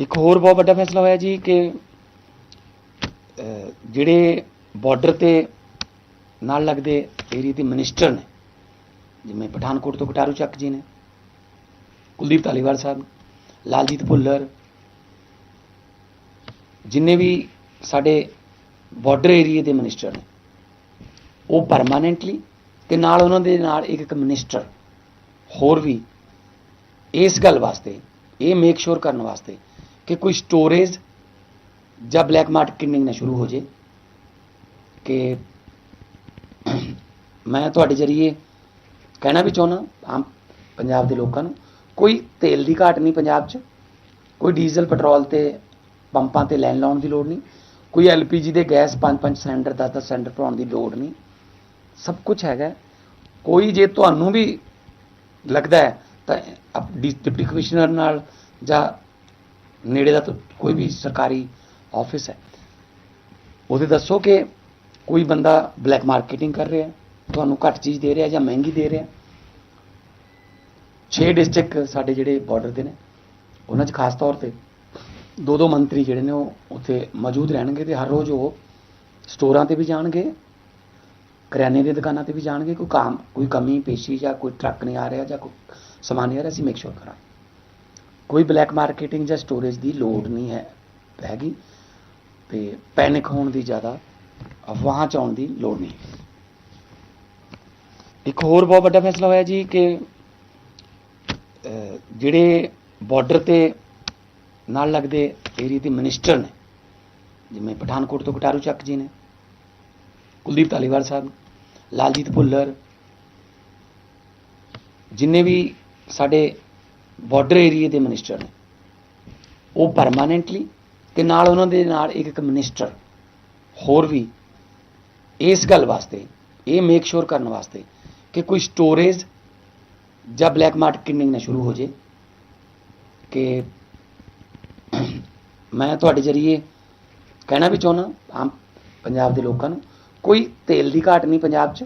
ਇੱਕ ਹੋਰ ਬਹੁਤ ਵੱਡਾ ਫੈਸਲਾ ਹੋਇਆ ਜੀ ਕਿ ਜਿਹੜੇ ਬਾਰਡਰ ਤੇ ਨਾਲ ਲੱਗਦੇ ਏਰੀਆ ਦੇ ਮਿਨਿਸਟਰ ਨੇ, ਜਿਵੇਂ ਪਠਾਨਕੋਟ ਤੋਂ ਕਟਾਰੂ ਚੱਕ ਜੀ ਨੇ, ਕੁਲਦੀਪ ਧਾਲੀਵਾਲ ਸਾਹਿਬ, ਲਾਲਜੀਤ ਭੁੱਲਰ, ਜਿੰਨੇ ਵੀ ਸਾਡੇ ਬਾਰਡਰ ਏਰੀਆ ਦੇ ਮਿਨਿਸਟਰ ਨੇ, ਉਹ ਪਰਮਾਨੈਂਟਲੀ ਤੇ ਨਾਲ ਉਹਨਾਂ ਦੇ ਨਾਲ ਇੱਕ ਇੱਕ ਮਿਨਿਸਟਰ ਹੋਰ ਵੀ, ਇਸ ਗੱਲ ਵਾਸਤੇ, ਇਹ ਮੇਕ ਸ਼ੋਰ ਕਰਨ ਵਾਸਤੇ ਕਿ ਕੋਈ ਸਟੋਰੇਜ ਜਾਂ ਬਲੈਕ ਮਾਰਕੀਟਿੰਗ ਨਾ ਸ਼ੁਰੂ ਹੋ ਜੇ, ਕਿ ਮੈਂ ਤੁਹਾਡੇ ਜਰੀਏ ਕਹਿਣਾ ਵੀ ਚਾਹੁੰਦਾ, ਆਮ ਪੰਜਾਬ ਦੇ ਲੋਕਾਂ ਨੂੰ, ਕੋਈ ਤੇਲ ਦੀ ਘਾਟ ਨਹੀਂ ਪੰਜਾਬ 'ਚ, ਕੋਈ ਡੀਜ਼ਲ ਪੈਟਰੋਲ ਤੇ ਪੰਪਾਂ ਤੇ ਲੈਣ ਲਾਉਣ ਦੀ ਲੋੜ ਨਹੀਂ, ਕੋਈ ਐਲਪੀਜੀ ਦੇ ਗੈਸ 5-5 ਸਿਲੰਡਰ 10-10 ਸਿਲੰਡਰ ਭਰਾਉਣ ਦੀ ਲੋੜ ਨਹੀਂ, ਸਭ ਕੁਝ ਹੈਗਾ। ਕੋਈ ਜੇ ਤੁਹਾਨੂੰ ਵੀ ਲੱਗਦਾ ਹੈ ਤਾਂ ਆਪ ਡਿਪਟੀ ਕਮਿਸ਼ਨਰ ਨਾਲ ਜਾਂ ਨੇੜੇ ਦਾ ਤਾਂ ਕੋਈ ਵੀ ਸਰਕਾਰੀ ਆਫਿਸ ਹੈ। ਉਹਦੇ ਦੱਸੋ ਕਿ ਕੋਈ ਬੰਦਾ ਬਲੈਕ ਮਾਰਕੀਟਿੰਗ ਕਰ ਰਿਹਾ ਤੁਹਾਨੂੰ ਘੱਟ ਚੀਜ਼ ਦੇ ਰਿਹਾ ਜਾਂ ਮਹਿੰਗੀ ਦੇ ਰਿਹਾ 6 ਡਿਸਟ੍ਰਿਕਟ ਸਾਡੇ ਜਿਹੜੇ ਬਾਰਡਰ ਦੇ ਨੇ, ਉਹਨਾਂ 'ਚ ਖਾਸ ਤੌਰ ਤੇ ਦੋ ਦੋ ਮੰਤਰੀ ਜਿਹੜੇ ਨੇ ਉਹ ਉੱਥੇ ਮੌਜੂਦ ਰਹਿਣਗੇ ਤੇ ਹਰ ਰੋਜ਼ ਉਹ ਸਟੋਰਾਂ ਤੇ ਵੀ ਜਾਣਗੇ, ਕਰਿਆਨੇ ਦੀਆਂ ਦੁਕਾਨਾਂ ਤੇ ਵੀ ਜਾਣਗੇ, ਕੋਈ ਕੰਮ, ਕੋਈ ਕਮੀ, ਪੇਸ਼ੀ ਜਾਂ ਕੋਈ ਟਰੱਕ ਨਹੀਂ ਆ ਰਿਹਾ ਜਾਂ ਕੋਈ ਸਮਾਨ ਨਹੀਂ ਆ ਰਿਹਾ, ਅਸੀਂ ਮੇਕ ਸ਼ੋਰ ਕਰਾਂਗੇ। ਕੋਈ ਬਲੈਕ ਮਾਰਕੀਟਿੰਗ ਜਾਂ ਸਟੋਰੇਜ ਦੀ ਲੋੜ ਨਹੀਂ ਹੈ, ਹੈਗੀ। ਤੇ ਪੈਨਿਕ ਹੋਣ ਦੀ ਜ਼ਿਆਦਾ ਅਫਵਾਹਾਂ ਚ ਆਉਣ ਦੀ ਲੋੜ ਨਹੀਂ। ਇੱਕ ਹੋਰ ਬਹੁਤ ਵੱਡਾ ਫੈਸਲਾ ਹੋਇਆ ਜੀ ਕਿ ਜਿਹੜੇ ਬਾਰਡਰ ਤੇ ਨਾਲ ਲੱਗਦੇ ਏਰੀਆ ਦੇ ਮਿਨਿਸਟਰ ਨੇ, ਜਿਵੇਂ ਪਠਾਨਕੋਟ ਤੋਂ ਕਟਾਰੂ ਚੱਕ ਜੀ ਨੇ, ਕੁਲਦੀਪ ਧਾਲੀਵਾਲ ਸਾਹਿਬ, ਲਾਲਜੀਤ ਭੁੱਲਰ, ਜਿੰਨੇ ਵੀ ਸਾਡੇ ਬਾਰਡਰ ਏਰੀਆ ਦੇ ਮਿਨਿਸਟਰ ਨੇ। ਉਹ ਪਰਮਾਨੈਂਟਲੀ ਤੇ ਨਾਲ ਉਹਨਾਂ ਦੇ ਨਾਲ ਇੱਕ ਇੱਕ ਮਿਨਿਸਟਰ ਹੋਰ ਵੀ ਇਸ ਗੱਲ ਵਾਸਤੇ, ਇਹ ਮੇਕ ਸ਼ੋਰ ਕਰਨ ਵਾਸਤੇ ਕਿ ਕੋਈ ਸਟੋਰੇਜ ਜਾਂ ਬਲੈਕ ਮਾਰਕੀਟਿੰਗ ਨਾ ਸ਼ੁਰੂ ਹੋ ਜੇ। ਕਿ ਮੈਂ ਤੁਹਾਡੇ ਜਰੀਏ ਕਹਿਣਾ ਵੀ ਚਾਹੁੰਦਾ, ਆਮ ਪੰਜਾਬ ਦੇ ਲੋਕਾਂ ਨੂੰ, ਕੋਈ ਤੇਲ ਦੀ ਘਾਟ ਨਹੀਂ ਪੰਜਾਬ 'ਚ,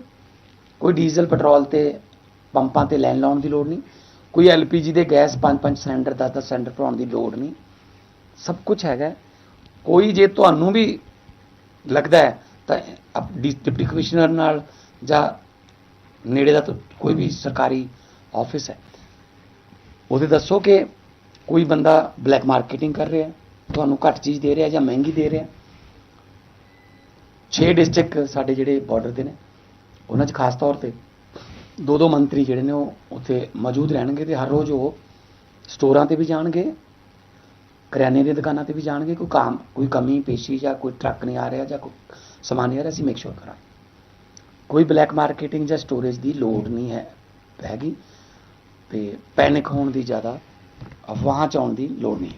ਕੋਈ ਡੀਜ਼ਲ ਪੈਟਰੋਲ ਤੇ ਪੰਪਾਂ ਤੇ ਲੈਣ ਲਾਉਣ ਦੀ ਲੋੜ ਨਹੀਂ। ਕੋਈ ਐਲਪੀਜੀ ਦੇ ਗੈਸ 5-5 ਸਿਲੰਡਰ 10-10 ਸਿਲੰਡਰ ਭਰਾਉਣ ਦੀ ਲੋੜ ਨਹੀਂ। ਸਭ ਕੁਝ ਹੈਗਾ ਕੋਈ ਜੇ ਤੁਹਾਨੂੰ ਵੀ ਲੱਗਦਾ ਹੈ, ਤਾਂ ਆਪ ਡਿਪਟੀ ਕਮਿਸ਼ਨਰ ਨਾਲ ਜਾਂ ਨੇੜੇ ਦਾ ਕੋਈ ਵੀ ਸਰਕਾਰੀ ਆਫਿਸ ਹੈ। ਉਹਦੇ ਦੱਸੋ ਕਿ ਕੋਈ ਬੰਦਾ ਬਲੈਕ ਮਾਰਕੀਟਿੰਗ ਕਰ ਰਿਹਾ ਤੁਹਾਨੂੰ ਘੱਟ ਚੀਜ਼ ਦੇ ਰਿਹਾ ਜਾਂ ਮਹਿੰਗੀ ਦੇ ਰਿਹਾ 6 ਡਿਸਟ੍ਰਿਕਟ ਸਾਡੇ ਜਿਹੜੇ ਬਾਰਡਰ ਦੇ ਨੇ, ਉਹਨਾਂ 'ਚ ਖਾਸ ਤੌਰ ਤੇ ਦੋ ਦੋ ਮੰਤਰੀ ਜਿਹੜੇ ਨੇ ਉਹ ਉੱਥੇ ਮੌਜੂਦ ਰਹਿਣਗੇ ਤੇ ਹਰ ਰੋਜ਼ ਉਹ ਸਟੋਰਾਂ ਤੇ ਵੀ ਜਾਣਗੇ, ਕਰਿਆਨੇ ਦੀਆਂ ਦੁਕਾਨਾਂ ਤੇ ਵੀ ਜਾਣਗੇ, ਕੋਈ ਕੰਮ, ਕੋਈ ਕਮੀ, ਪੇਸ਼ੀ ਜਾਂ ਕੋਈ ਟਰੱਕ ਨਹੀਂ ਆ ਰਿਹਾ ਜਾਂ ਕੋਈ ਸਮਾਨ ਨਹੀਂ ਆ ਰਿਹਾ, ਅਸੀਂ ਮੇਕ ਸ਼ੋਰ ਕਰਾਂਗੇ। ਕੋਈ ਬਲੈਕ ਮਾਰਕੀਟਿੰਗ ਜਾਂ ਸਟੋਰੇਜ ਦੀ ਲੋੜ ਨਹੀਂ ਹੈ, ਹੈਗੀ, ਤੇ ਪੈਨਿਕ ਹੋਣ ਦੀ ਜ਼ਿਆਦਾ ਅਫਵਾਹਾਂ ਚ ਆਉਣ ਦੀ ਲੋੜ ਨਹੀਂ।